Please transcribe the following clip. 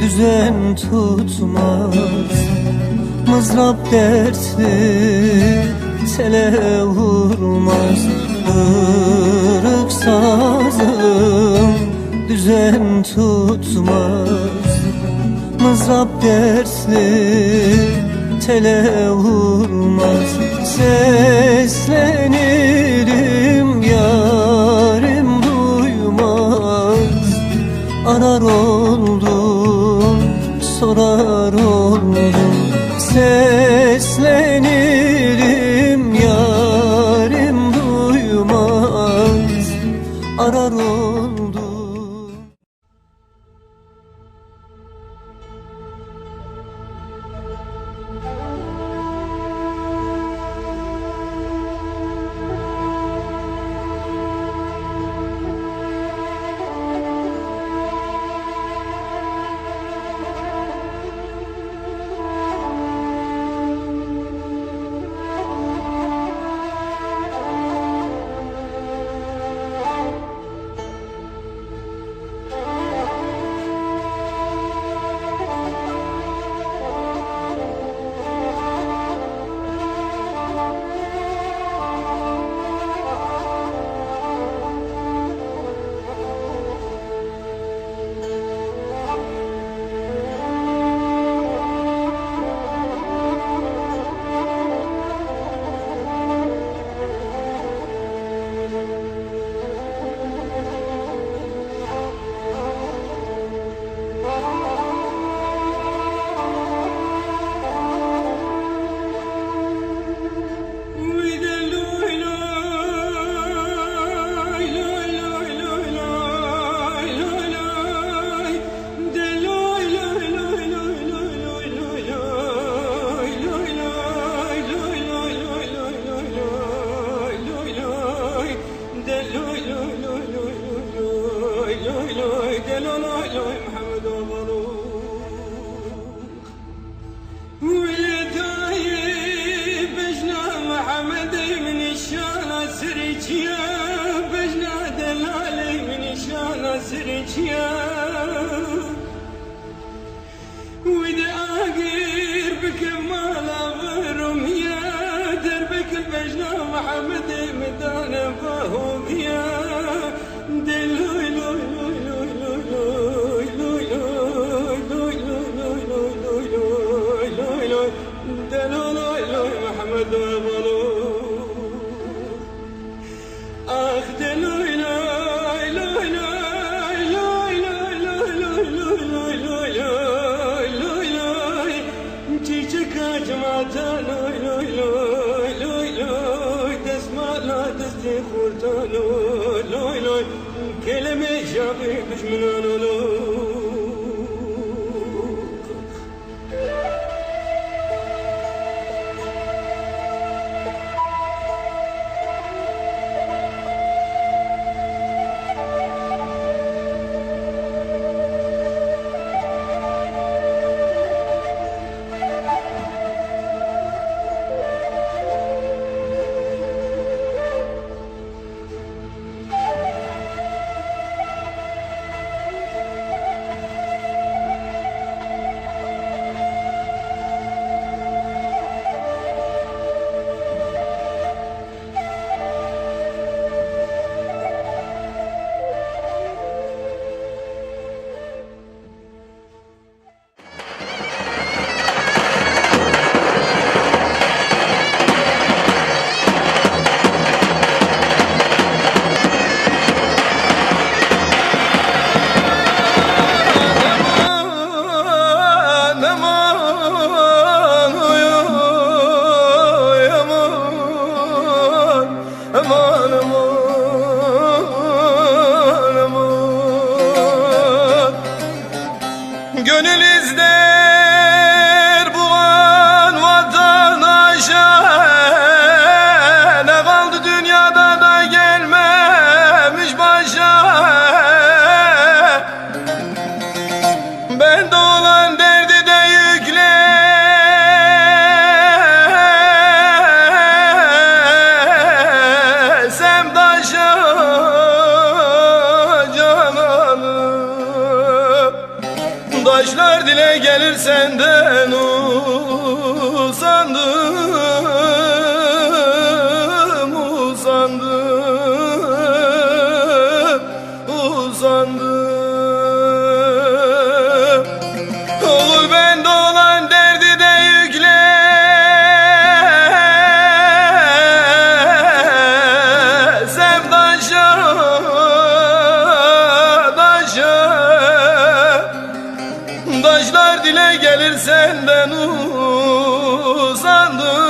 düzen tutmaz. Mızrap dertli tele vurmaz. Irık sazım düzen tutmaz. Mızrap dertli tele vurmaz. Seslenirim Arar oldum, sorar oldum. Seslenirim ليلو ليلو محمد مبروك ويتاي بجنا محمد من الشان سرجيا بجنا دلالي من الشان سرجيا. جماعة لوي لوي لوي لوي لوي تسمع لا تستي خورتا لوي لوي لوي كلمة جابي مش من أنا لوي Yandaşlar dile gelir senden uzandım Uzandım, uzandım. Olur ben dolan derdi de yükle. Sevdaşım senden usandım